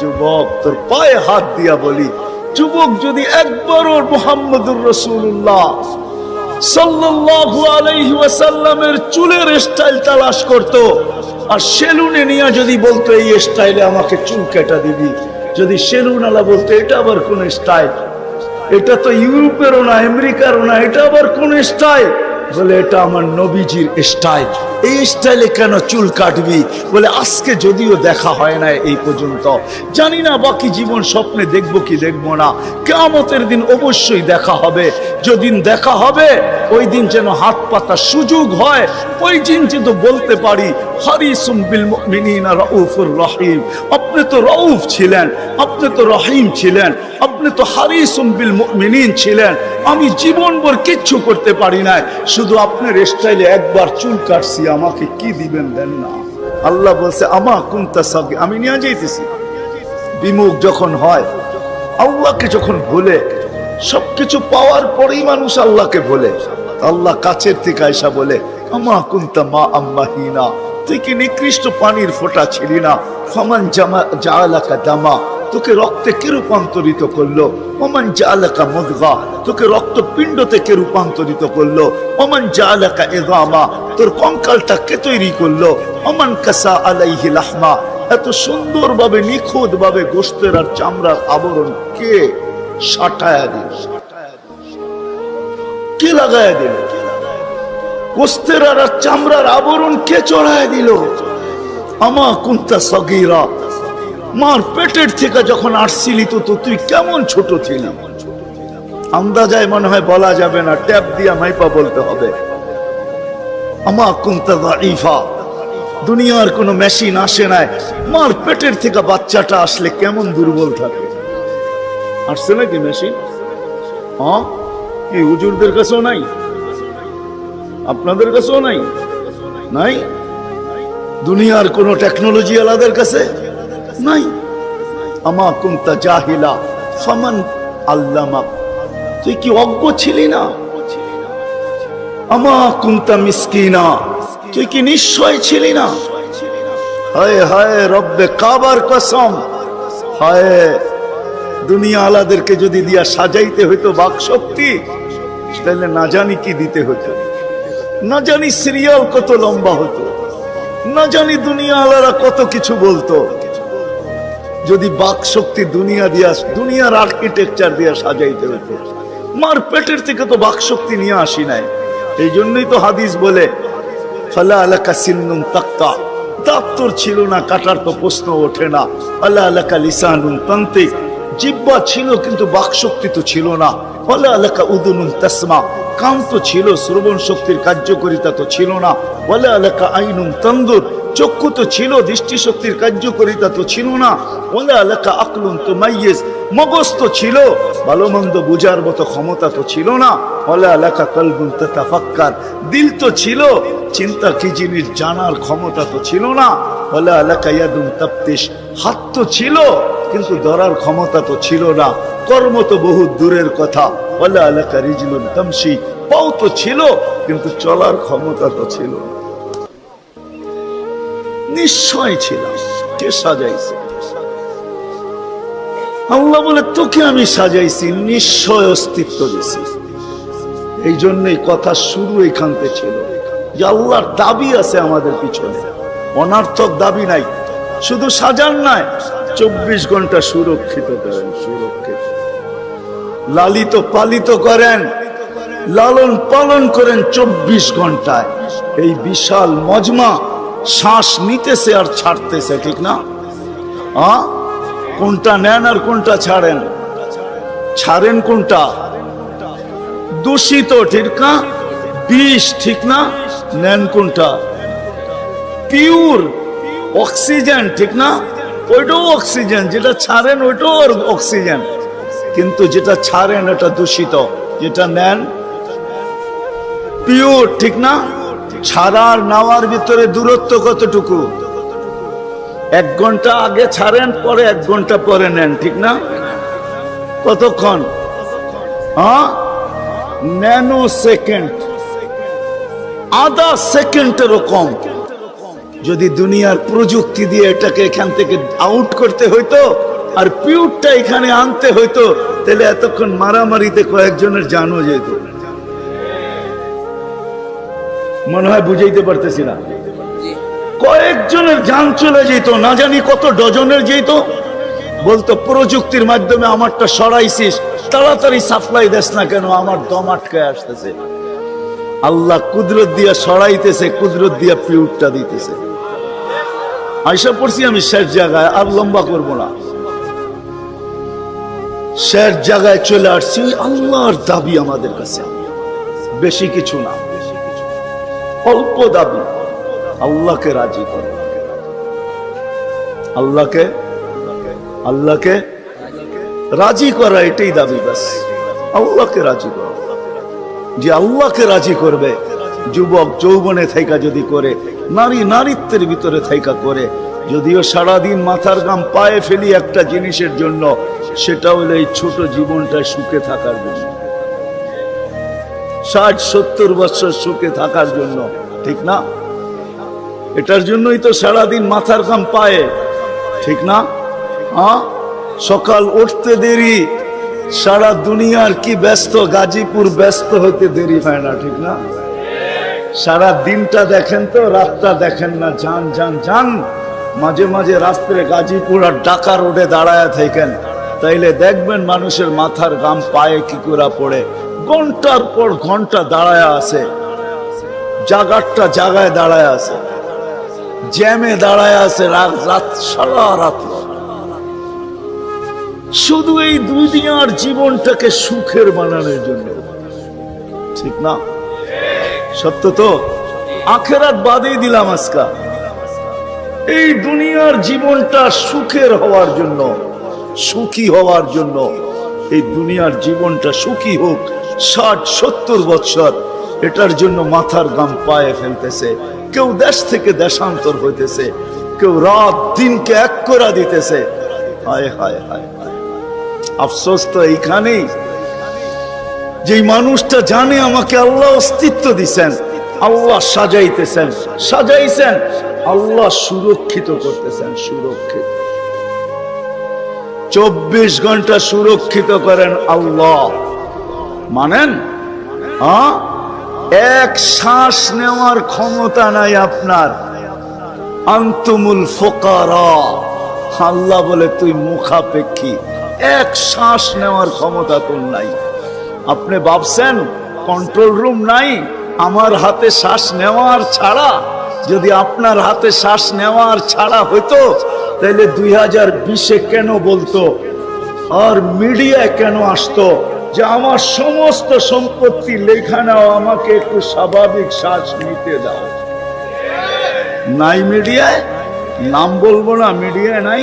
যুবক, তোর পায়ে হাত দিয়া বলি, যুবক যদি মোহাম্মদুর রসুল্লাহ স্টাইল আমাকে চুল কেটা দিবি। যদি সেলুন আলা বলতো, এটা আবার কোন স্টাইল এটা তো ইউরোপেরও না, আমেরিকারও না, এটা আবার কোন স্টাইল বলে, এটা আমার নবীজির স্টাইল এই স্টাইলে কেন চুল কাটবি? বলে, আজকে যদিও দেখা হয় না এই পর্যন্ত। জানি না বাকি জীবন স্বপ্নে দেখব কি দেখব না। কেমতের দিন অবশ্যই দেখা হবে। যেদিন দেখা হবে, ওই দিন যেন হাত পাতা সুযোগ হয়। ওই দিন যেন বলতে পারি, হারিসুম বিল মুমিনিনা রাউফুর রহিম। আপনি তো রউফ ছিলেন, আপনি তো রহিম ছিলেন, আপনি তো হারিসুম বিল মুমিনিন ছিলেন। আমি জীবনভর কিচ্ছু করতে পারি না শুধু আপনার স্টাইলে একবার চুল কাটছি আমাকে কি দিবেন দেন না? আল্লাহ বলছে, আমা কুন্তা সাগে আমি নিয়ে যাইতেছি। বিমুখ যখন হয়, আল্লাহকে যখন ভুলে, সবকিছু পাওয়ার পরেই মানুষ আল্লাহকে ভুলে। আল্লাহ কাছের থেকে আয়সা বলে, আমা কুন্তা মা আম্মা হিনা? তুই কি নিকৃষ্ট পানির ফোঁটা ছিলি না? ফমান জামা জালাকা দামা। তোকে রক্তে কে রূপান্তরিত করল? ওমান জালাকা মুদগা। তোকে রক্ত পিণ্ডতে কে রূপান্তরিত করল? ওমান জালাকা এগামা তোর কঙ্কালটা কে তৈরি করল? ওমান কাসা আলাইহি লাহমা। এত সুন্দরভাবে নিখুঁত ভাবে গোস্তের আর চামড়ার আবরণ কে সাটায়া দিল? কে লাগায়া দিল? গোস্তের আর চামড়ার আবরণ কে চড়ায় দিল? আমা কুন্তা সগিরা। মার পেটের থেকে যখন আসছিলি তো তুই কেমন ছোট ছিলি? আন্দাজায় মনে হয় বলা যাবে না, ট্যাপ দিয়া মাইপা বলতে হবে। আমা কুন্তা ইফা দুনিয়ার কোনো মেশিন আসে নাই। মার পেটের থেকে বাচ্চাটা আসলে কেমন দুর্বল থাকে? আসছে নাকি মেশিন? হ্যাঁ? কি হুজুরদের কাছেও নাই? আপনাদের কাছেও নাই? নাই? দুনিয়ার কোন টেকনোলজি আলাদের কাছে? নাই। আমা কুন্তা জাহিলা, ফামান আল্লামা। তুই কি অজ্ঞ ছিলি না? আমা কুন্তা মিসকিনা, তুই কি নিশ্চয় ছিলি না? হায় হায়, রব্বে কাবার কসম। হায়, দুনিয়া আলাদেরকে যদি দিয়া সাজাইতে হইতো বাক শক্তি তাহলে না জানি কি দিতে হতো না জানি সিরিয়াল কত লম্বা হতো না জানি দুনিয়া আলারা কত কিছু বলতো। যদি বাক শক্তি দুনিয়া দিয়া, দুনিয়ার আর্কিটেকচার দিয়া সাজাইতে হতো মার পেটের থেকে তো বাক শক্তি নিয়ে আসি নাই। এই জন্যই তো হাদিস বলে, ফালা আলাকা সিন্নুম তাক্তা। দাঁত তোর ছিল না, কাটার তো প্রশ্ন ওঠে না। আল্লাহ আলাকা লিসানুন তান্ত্রিক জিব্বা ছিল, কিন্তু বাক শক্তি তো ছিল না। ফলে আলাকা উদুনুন তাসমা। কান তো ছিল, শ্রবণ শক্তির কার্যকরিতা তো ছিল না। বলে আলাকা আইনুম তন্দুর চক্ষু তো ছিল, দৃষ্টি শক্তির কার্যকরিতা তো ছিল না। বলে আলাকা আকলুন তো মাইয়েজ, মগজ তো ছিল ভালো মন্দ বুঝার মতো ক্ষমতা তো ছিল না। বলে আলাকা কলবুন তাফাক্কার দিল তো ছিল, চিন্তা কি জিনিস জানার ক্ষমতা তো ছিল না। বলে আলাকা ইয়াদুম তাপ্তিস হাত তো ছিল কিন্তু ধরার ক্ষমতা তো ছিল না। কর্ম তো বহু দূরের কথা। ছিল, কিন্তু চলার ক্ষমতা তো ছিল নিশ্চয় সাজাইছে? আল্লাহ বলে, তোকে আমি সাজাইছি, নিশ্চয় অস্তিত্ব দিছি। এই জন্যই কথা শুরু এখানতে ছিল। আল্লাহর দাবি আছে আমাদের পিছনে। অনার্থক দাবি নাই। শুধু সাজান নাই। চব্বিশ ঘণ্টা সুরক্ষিত করেন, সুরক্ষিত। লালিত পালিত করেন, লালন পালন করেন চব্বিশ ঘন্টায়। এই বিশাল মজমা শ্বাস নিতেছে আর ছাড়তেছে, ঠিক না? কোনটা নেন আর কোনটা ছাড়েন? ছাড়েন কোনটা? দূষিত, ঠিক না? বিষ, ঠিক না? নেন কোনটা? পিওর অক্সিজেন, ঠিক না? ওইটাও অক্সিজেন, যেটা ছাড়েন ওইটাও অক্সিজেন। কিন্তু যেটা ছাড়েন, এটা দূষিত। যেটা নেন, পিওর, ঠিক না? ছাড়ার নেওয়ার ভিতরে দূরত্ব কতটুকু? এক ঘণ্টা আগে ছাড়েন, পরে এক ঘণ্টা পরে নেন, ঠিক না? কতক্ষণ? হ্যাঁ? ন্যানো সেকেন্ড আধা সেকেন্ডেরও কম। যদি দুনিয়ার প্রযুক্তি দিয়ে এটাকে এখান থেকে আউট করতে হইতো আর পিউরটা এখানে আনতে হইতো তাহলে এতক্ষণ মারামারিতে কয়েকজনের জানো যেত। মনে হয় বুঝাইতে পারতেছি না। কয়েকজনের যান চলে যেত না জানি কত ডজনের যেত। বলতো প্রযুক্তির মাধ্যমে আমারটা সরাইছিস তাড়াতাড়ি সাপ্লাই দেস না কেন আমার দম আটকায় আসতেছে। আল্লাহ কুদরত দিয়া সরাইতেছে, কুদরত দিয়া পিউরটা দিতেছে। আইসা পড়ছি আমি শেষ জায়গায়, আর লম্বা করব না। শেষ জায়গায় চলে আসছি, আল্লাহর দাবি আমাদের কাছে। বেশি কিছু না। অল্প দাবি। আল্লাহকে রাজি করো। আল্লাহকে আল্লাহকে রাজি করা, এটাই দাবি বাস। আল্লাহকে রাজি করো। যে আল্লাহকে রাজি করবে, যুবক যৌবনে থাইকা যদি করে, নারী নারীত্বের ভিতরে থাইকা করে, যদিও সারাদিন মাথার গাম পায়ে ফেলি একটা জিনিসের জন্য, সেটা হলো এই ছোট জীবনটা সুখে থাকার জন্য। ষাট, সত্তর বছর সুখে থাকার জন্য, ঠিক না? এটার জন্যই তো সারাদিন মাথার গাম পায়ে, ঠিক না? হ্যাঁ? সকাল উঠতে দেরি সারা দুনিয়ার কি ব্যস্ত? গাজীপুর ব্যস্ত হতে দেরি হয় না, ঠিক না? সারা দিনটা দেখেন তো, রাতটা দেখেন না, যান যান যান। মাঝে মাঝে রাত্রে গাজীপুর আর ঢাকা রোডে দাঁড়ায় থাকেন। তাইলে দেখবেন মানুষের মাথার গাম পায়ে কি করে পড়ে। ঘণ্টার পর ঘণ্টা দাঁড়ায় আছে। জাগারটা জাগায় দাঁড়ায় আছে। জ্যামে দাঁড়ায় আছে রাত সারা রাত। শুধু এই দুনিয়ার জীবনটাকে সুখের বানানোর জন্য। ঠিক না? সত্য তো? আখেরাত বাদেই দিলাম আজকা। এই দুনিয়ার জীবনটা সুখের হওয়ার জন্য, সুখী হওয়ার জন্য, এই দুনিয়ার জীবনটা সুখী হোক, ষাট, সত্তর বৎসর, এটার জন্য মাথার গাম পায়ে ফেলতেছে। কেউ দেশ থেকে দেশান্তর হইতেছে, কেউ রাত দিনকে এক করা দিতেছে। হায় হায় হায় হায়। আফসোস তো এইখানেই। যে মানুষটা জানে আমাকে আল্লাহ অস্তিত্ব দিছেন, আল্লাহ সাজাইতেছেন, সাজাইছেন, আল্লাহ সুরক্ষিত করতেছেন, সুরক্ষিত। চব্বিশ ঘণ্টা সুরক্ষিত করেন আল্লাহ। মানেন? হ্যাঁ? এক শ্বাস নেওয়ার ক্ষমতা নাই আপনার। আন্তমুল ফোকারা। আল্লাহ বলে, তুই মুখাপেক্ষী। এক শ্বাস নেওয়ার ক্ষমতা তোর নাই। আপনি ভাবছেন কন্ট্রোল রুম নাই, আমার হাতে শ্বাস নেওয়ার ছাড়া, যদি আপনার হাতে শ্বাস নেওয়ার ছাড়া হইতো তাহলে দুই হাজার বিশে কেন বলতো? আর মিডিয়ায় কেন আসতো? যে আমার সমস্ত সম্পত্তি লেখা নাও, আমাকে একটু স্বাভাবিক শ্বাস নিতে দাও। নাই মিডিয়ায় নাম বলব না মিডিয়ায় নাই।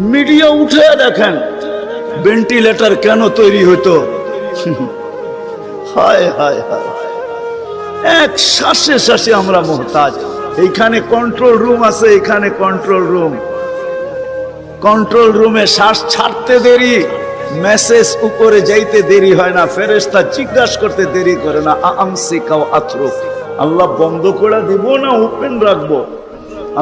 মিডিয়া উঠে দেখেন ভেন্টিলেটর কেন তৈরি হতো হায় হায় হায় এক শ্বাসে শ্বাসে আমরা মোহতাজ। এইখানে কন্ট্রোল রুম আছে এখানে কন্ট্রোল রুম কন্ট্রোল রুমে শ্বাস ছাড়তে দেরি মেসেজ উপরে যাইতে দেরি হয় না ফেরেস্তা জিজ্ঞাসা করতে দেরি করে না আমসি কাও আথরুক আল্লাহ বন্ধ করে দিব না ওপেন রাখব।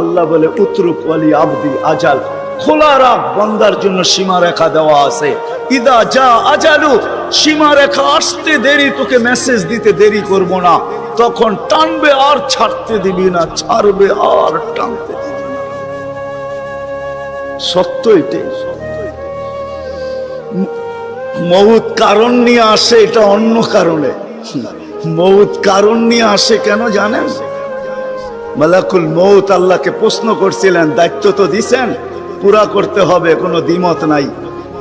আল্লাহ বলে, উতরুক ওয়ালি আবদি, আজাল। খোলা রাখ বন্দার জন্য সীমা রেখা দেওয়া আছে। ইদা যা আজালু সীমা রেখা আসতে দেরি, তোকে মেসেজ দিতে দেরি করব না। তখন টানবে আর ছাড়তে দিবি না, ছাড়বে আর টানতে দিবি না। সত্য এটাই। মৌত কারণ নিয়ে আসে এটা অন্য কারণে। মৌত কারণ নিয়ে আসে কেন জানেন? মালাকুল মৌত আল্লাহকে প্রশ্ন করছিলেন, দায়িত্ব তো দিছেন। পুরা করতে হবে, কোনো দ্বিমত নাই।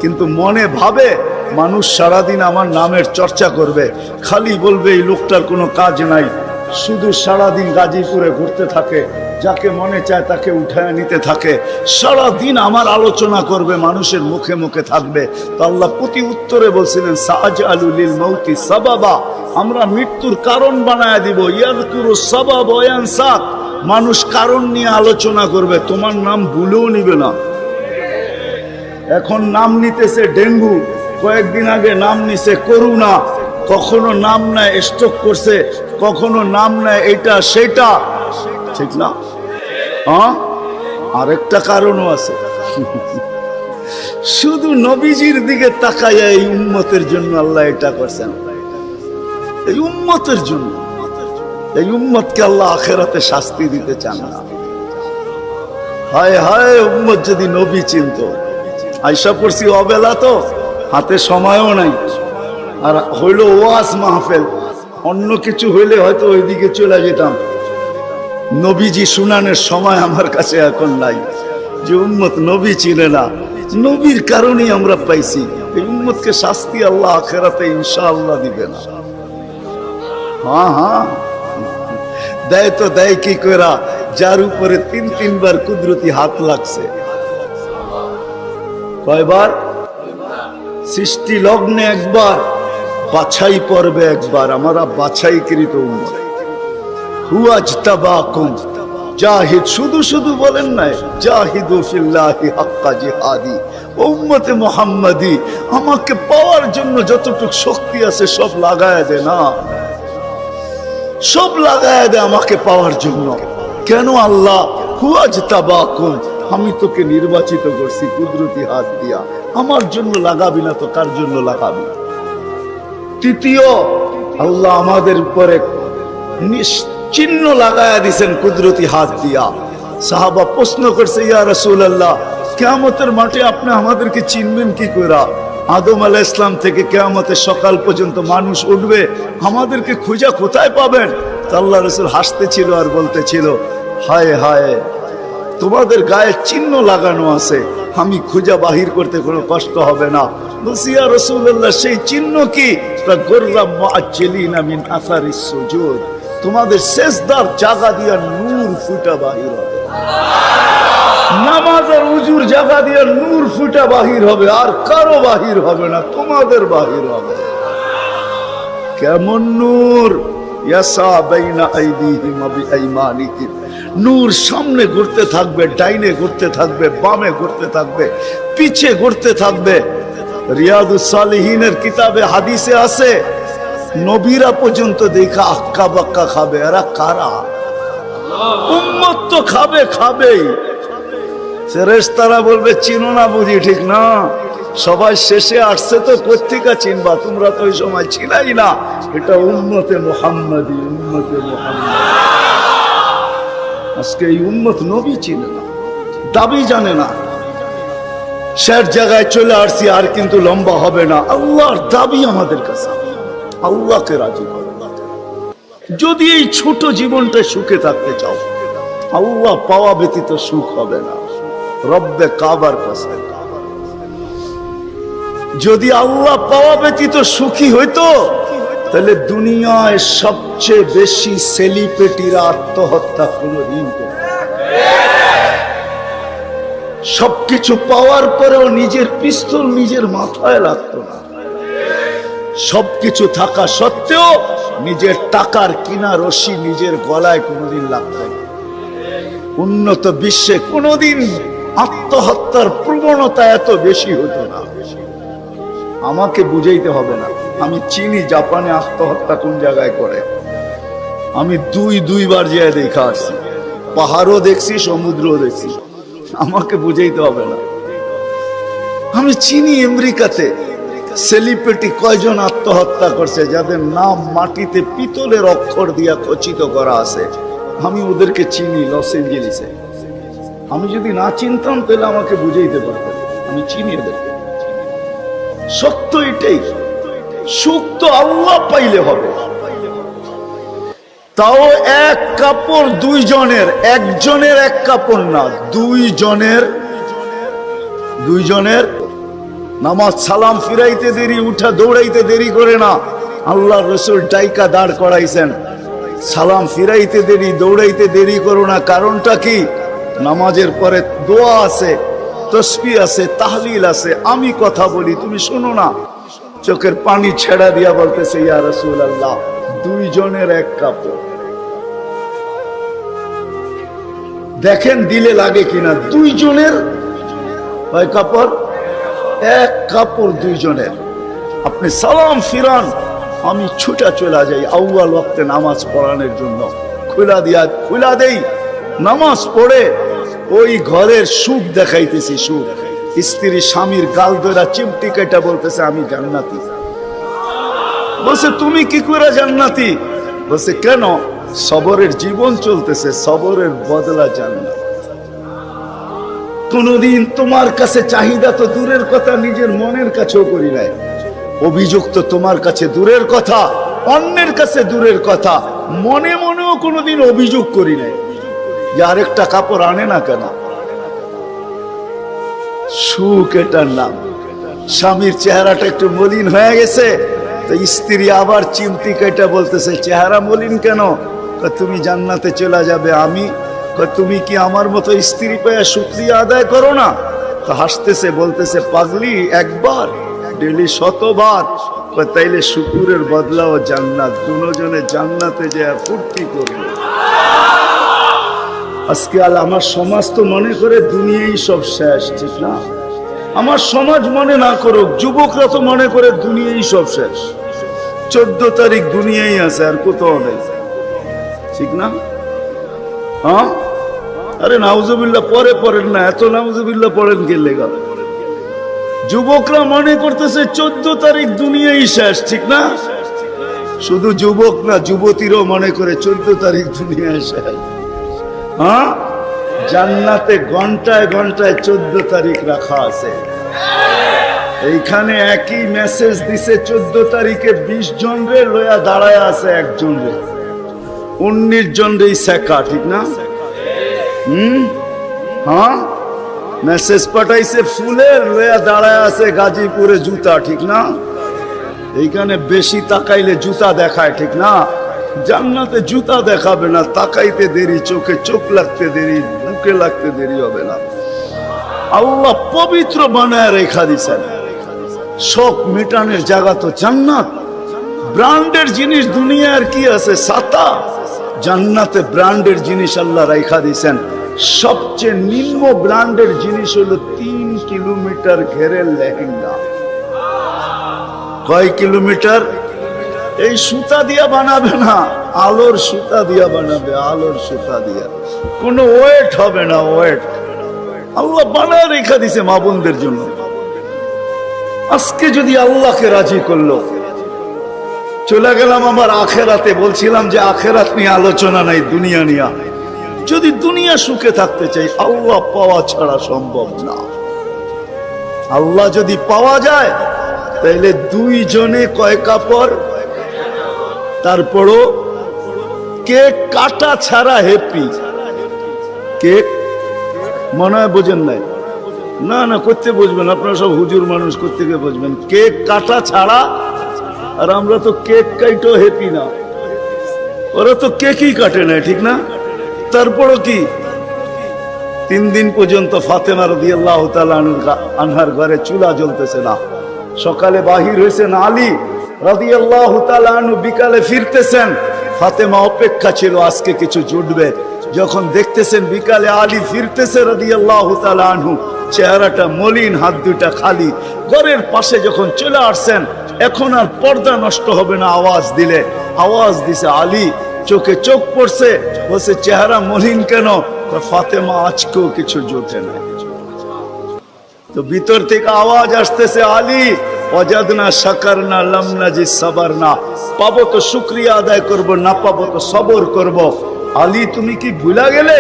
কিন্তু মনে ভাবে, মানুষ সারাদিন আমার নামের চর্চা করবে, খালি বলবে, এই লোকটার কোনো কাজ নাই। শুধু সারাদিন গাজীপুরে ঘুরতে থাকে, যাকে মনে চায় তাকে উঠায় নিতে থাকে। সারাদিন আমার আলোচনা করবে, মানুষের মুখে মুখে থাকবে। তো আল্লাহ প্রতি উত্তরে বলছিলেন সাজ আলুলিল মৌতি সাবাবা। আমরা মৃত্যুর কারণ বানায় দিব। ইয়াদকুরু সাবাব মানুষ কারণ নিয়ে আলোচনা করবে, তোমার নাম ভুলেও নিবে না। এখন নাম নিতেছে ডেঙ্গু। কয়েকদিন আগে নাম নিছে করুণা। কখনো নাম নেয় স্ট্রোক করছে, কখনো নাম নেয় এটা সেটা ঠিক না? হ্যাঁ? আরেকটা কারণও আছে। শুধু নবীজির দিকে তাকাইয়া এই উম্মতের জন্য আল্লাহ এটা করছেন। এই উম্মতের জন্য। এই উম্মতকে আল্লাহ আখেরাতে শাস্তি দিতে চান না। হায় হায়, উম্মত যদি নবী চিনত। আইসা পড়ছি অবেলা তো, হাতে সময়ও নাই। আর হইল ওয়াজ মাহফেল, অন্য কিছু হইলে হয়তো ওইদিকে চলে যেতাম। নবীজি শুনানের সময় আমার কাছে এখন নাই। যে উম্মত নবী চিনে না, নবীর কারণেই আমরা পাইছি। এই উম্মতকে শাস্তি আল্লাহ আখেরাতে ইনশাআল্লাহ দিবে না। হ্যাঁ হ্যাঁ। দেয় তো দেয় কি করা যার উপরে তিন তিনবার কুদরতি হাত লাগছে। কয়বার? সৃষ্টি লগ্নে একবার, বাছাই পর্বে একবার। আমরা বাছাইকৃত উম্মত। হুয়াজ তাবাকুম জাহিদ শুধু শুধু বলেন নাই, জাহিদু ফিল্লাহি হাক্কা জিহাদি। মুহাম্মাদি, আমাকে পাওয়ার জন্য যতটুকু শক্তি আছে সব লাগায় দে না। সব লাগায় দে আমাকে পাওয়ার জন্য। কেন আল্লাহ? হুয়াজ তাবাকুম আমি তোকে নির্বাচিত করছি, কুদরতি হাত দিয়া। আমার জন্য লাগাবি না তো কার জন্য লাগাবি? তৃতীয়, আল্লাহ আমাদের উপরে চিহ্ন লাগায়া দিছেন কুদরতি হাত দিয়া। সাহাবা প্রশ্ন করছে, ইয়া রসুল আল্লাহ কেয়ামতের মাঠে আপনি আমাদেরকে চিনবেন কি করা আদম আলাহ ইসলাম থেকে কেয়ামতের সকাল পর্যন্ত মানুষ উঠবে, আমাদেরকে খোঁজা কোথায় পাবেন? আল্লাহ রসুল হাসতেছিল আর বলতেছিল, হায় হায় তোমাদের গায়ে চিহ্ন লাগানো আছে। আমি খুঁজা বাহির করতে কোনো কষ্ট হবে না। বলছি, ইয়া রাসূলুল্লাহ, সেই চিহ্ন কি? মিন সুজুদ। তোমাদের শেষদার জায়গা দিয়া নূর ফুটা বাহির হবে। নামাজের উজুর দিয়া নূর ফুটা বাহির হবে। আর কারও বাহির হবে না, তোমাদের বাহির হবে। কেমন নূর? ইয়াসা বাইনা আইদিহিম ওয়া বিআইমানিহিম নূর সামনে ঘুরতে থাকবে, ডাইনে ঘুরতে থাকবে, বামে ঘুরতে থাকবে, পিছে ঘুরতে থাকবে। রিয়াদুস সালিহিনের কিতাবে, হাদিসে আছে, নবীরা পর্যন্ত দেখা আক্কা বাক্কা খাবে। এরা কারা? উম্মত খাবে, খাবেই। ফেরেশতারা বলবে, চিনো না বুঝি, ঠিক না? সবাই শেষে আসছে তো পত্রিকা চিনবা? তোমরা তো ওই সময় ছিলাই না। এটা উম্মতে মোহাম্মদি, উম্মতে মোহাম্মদ। আজকে এই উম্মত নবী চিনে না, দাবি জানে না। শের জায়গায় চলে আসছি, আর কিন্তু লম্বা হবে না। আল্লাহর দাবি আমাদের কাছে। আল্লাহকে রাজি যদি এই ছোট জীবনটা সুখে থাকতে চাও, আল্লাহ পাওয়া ব্যতীত সুখ হবে না। রব্বে কাবার কাছে। যদি আল্লাহ পাওয়া ব্যতীত সুখী হইতো তাহলে দুনিয়ায় সবচেয়ে বেশি সেলিব্রিটিরা আত্মহত্যা কোনদিন করত সবকিছু পাওয়ার পরেও নিজের পিস্তল নিজের মাথায় লাগতো না। সবকিছু থাকা সত্ত্বেও নিজের টাকার কিনা রশি নিজের গলায় কোনোদিন লাগতো না। উন্নত বিশ্বে কোনোদিন আত্মহত্যার প্রবণতা এত বেশি হতো না। আমাকে বুঝাইতে হবে না। আমি চিনি জাপানে আত্মহত্যা কোন জায়গায় করে? আমি দুই দুইবার যেয়ে দেখা আসছি। পাহাড়ও দেখছি, সমুদ্রও দেখছি। আমাকে বুঝাইতে হবে না। আমি চিনি আমেরিকাতে। সেলিব্রিটি কয়জন আত্মহত্যা করছে, যাদের নাম মাটিতে পিতলের অক্ষর দিয়া খচিত করা আছে। আমি ওদেরকে চিনি লস এঞ্জেলিসে। আমি যদি না চিনতাম, তাহলে আমাকে বুঝাইতে পারতেন। আমি চিনি ওদেরকে। সত্য এটাই। সুখ তো আল্লাহ পাইলে হবে। তাও এক কাপড় দুইজনের, একজনের এক কাপড় না, দুইজনের দুইজনের। নামাজ সালাম ফিরাইতে দেরি, উঠা দৌড়াইতে দেরি করে না। আল্লাহ রসুল ডাইকা দাঁড় করাইছেন। সালাম ফিরাইতে দেরি, দৌড়াইতে দেরি করো না। কারণটা কি? নামাজের পরে দোয়া আছে, তসবি আছে, তাহলিল আছে। আমি কথা বলি, তুমি শোনো না। চোখের পানি ছেড়া দিয়া বলতেছে, ইয়া রসুল আল্লাহ দুইজনের এক কাপড়। দেখেন দিলে লাগে কিনা, দুইজনের? কয় কাপড়? এক কাপড় দুইজনের। আপনি সালাম ফিরান, আমি ছুটা চলে যাই আউয়াল ওয়াক্তে নামাজ পড়ানোর জন্য। খোলা দিয়া, খোলা দেই, নামাজ পড়ে, ওই ঘরের সুখ দেখাইতেছি, সুখ। স্ত্রী স্বামীর গাল ধরা চিমটি কেটা বলতেছে, আমি জান্নাতি। বলছে, তুমি কি করে জান্নাতি? বলছে, কেন? সবরের জীবন চলতেছে, সবরের বদলা জান্নাত। কোনদিন তোমার কাছে চাহিদা তো দূরের কথা, নিজের মনের কাছেও করি নাই। অভিযোগ তো তোমার কাছে দূরের কথা, অন্যের কাছে দূরের কথা, মনে মনেও কোনোদিন অভিযোগ করি নাই। যে আরেকটা কাপড় আনে না কেন? সুখ এটার নাম। স্বামীর চেহারাটা একটু মলিন হয়ে গেছে, তো স্ত্রী আবার চিমটি কেটে বলতেছে, চেহারা মলিন কেন? তুমি জান্নাতে চলে যাবে। আমি তুমি কি আমার মতো স্ত্রী পেয়ে শুক্রিয়া আদায় করো না? তো হাসতেছে, বলতেছে, পাগলি, একবার, ডেলি শতবার। তাইলে শুকুরের বদলাও জান্নাত। দুজনে জান্নাতে যে ফুর্তি করবে। আজকে আল আমার সমাজ তো মনে করে দুনিয়াই সব শেষ, ঠিক না? আমার সমাজ মনে না করুক, যুবকরা তো মনে করে দুনিয়াই সব শেষ। চোদ্দ তারিখ দুনিয়াই আছে, আর কোথাও নেই। ঠিক না? হ্যাঁ? আরে নাউজুবিল্লাহ, পরে পড়েন না, এত নাউজুবিল্লাহ পড়েন কে লেগা? যুবকরা মনে করতেছে চোদ্দ তারিখ দুনিয়াই শেষ, ঠিক না? শুধু যুবক না, যুবতীরও মনে করে চোদ্দ তারিখ দুনিয়ায় শেষ। হ্যাঁ? জান্নাতে ঘন্টায় ঘন্টায় চোদ্দ তারিখ রাখা আছে। এইখানে একই মেসেজ দিছে, চোদ্দ তারিখে বিশ জন রে লয়া দাঁড়ায় আছে একজন রে। উনিশ জন রে শেখা, ঠিক না? হুম? হ্যাঁ? মেসেজ পাঠাইছে ফুলের লয়া দাঁড়ায় আছে গাজীপুরে জুতা, ঠিক না? এইখানে বেশি তাকাইলে জুতা দেখায়, ঠিক না? জান্নাতে জুতা দেখাবে না, তাকাইতে দেরি, চোখে চোখ লাগতে দেরি, বুকে লাগতে দেরি হবে না। আল্লাহ পবিত্র বানায় রেখা দিছেন। শোক মিটানের জায়গা তো জান্নাত। ব্র্যান্ডের জিনিস দুনিয়ার কি আছে? সাতা জান্নাতে ব্র্যান্ডের জিনিস আল্লাহ রেখা দিছেন। সবচেয়ে নিম্ন ব্র্যান্ডের জিনিস হলো তিন কিলোমিটার ঘেরের লেহেঙ্গা। কয় কিলোমিটার? এই সুতা দিয়া বানাবে না, আলোর সুতা দিয়া বানাবে, আলোর সুতা দিয়া। কোনো ওয়েট হবে না, ওয়েট। আল্লাহ বানায় রেখা দিছে মা বোনদের জন্য। আজকে যদি আল্লাহকে রাজি করল। চলে গেলাম আমার আখেরাতে, বলছিলাম যে আখেরাত নিয়ে আলোচনা নাই, দুনিয়া নিয়ে। যদি দুনিয়া সুখে থাকতে চাই, আল্লাহ পাওয়া ছাড়া সম্ভব না। আল্লাহ যদি পাওয়া যায়, তাইলে দুইজনে কয় কাপড়? তারপরও কেক কাটা ছাড়া হ্যাপি কেক মনে হয় বোঝেন নাই। না না, করতে বুঝবেন, আপনারা সব হুজুর মানুষ, করতে গিয়ে বুঝবেন। কেক কাটা ছাড়া? আর আমরা তো কেক কাইটো হ্যাপি না। ওরা তো কেকই কাটে না, ঠিক না? তারপরও কি? তিন দিন পর্যন্ত ফাতেমা রদি আল্লাহ আনহার ঘরে চুলা জ্বলতেছে না। সকালে বাহির হয়েছেন আলী। বিকালে ফিরতেছেন। ফাতেমা অপেক্ষা ছিল, আজকে কিছু জুটবে। যখন দেখতেছেন বিকালে আলী ফিরতেছে চেহারাটা মলিন, হাত দুটা খালি। ঘরের পাশে যখন চলে আসছেন, এখন আর পর্দা নষ্ট হবে না, আওয়াজ দিলে। আওয়াজ দিছে, আলী, চোখে চোখ পড়ছে? বলছে, চেহারা মলিন কেন? ফাতেমা আজকেও কিছু জোটে না তো ভিতর থেকে আওয়াজ আসতেছে, আলী অজাদ না, সাকার না লামনা জি সাবার না। পাবো তো শুক্রিয়া আদায় করব, না পাবো তো সবর করব। আলী, তুমি কি ভুলা গেলে?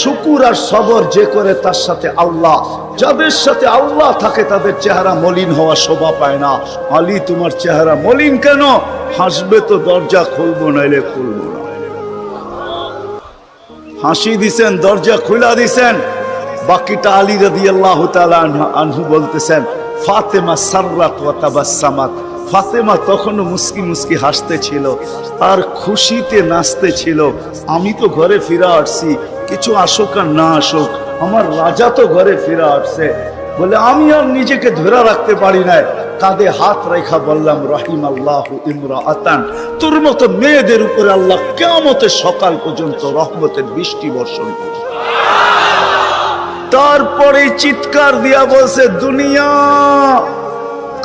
শুকুর আর সবর যে করে তার সাথে আল্লাহ। যাদের সাথে আল্লাহ থাকে, তাদের চেহারা মলিন হওয়া শোভা পায় না। আলী, তোমার চেহারা মলিন কেন? হাসবে তো দরজা খুলবো, নাইলে খুলবো না। হাসি দিছেন, দরজা খুলা দিছেন। বাকিটা আলী রাদি আল্লাহ আনহু বলতেছেন ফাতেমা সাররাত ওয়া তাবাসসামাত। ফাতেমা তখনও মুস্কি মুস্কি হাসতে ছিল আর খুশিতে নাচতে ছিল আমি তো ঘরে ফিরে আসছি, কিছু আসুক আর না আসুক, আমার রাজা তো ঘরে ফিরে আসছে। বলে, আমি আর নিজেকে ধরে রাখতে পারি না কাঁধে হাত রেখা বললাম রহিম আল্লাহ ইমরা আতান তোর মতো মেয়েদের উপরে আল্লাহ কেমতের সকাল পর্যন্ত রহমতের বৃষ্টি বর্ষণ করবে। তারপরে চিৎকার দিয়া বলছে, দুনিয়া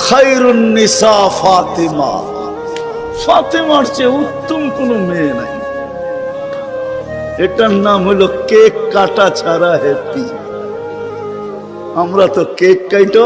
খাইরুন্নিসা ফাতেমা। ফাতেমার চেয়ে উত্তম কোনো মেয়ে নাই। এটার নাম হলো কেক কাটা ছাড়া হ্যাপি আমরা তো কেক কাইটো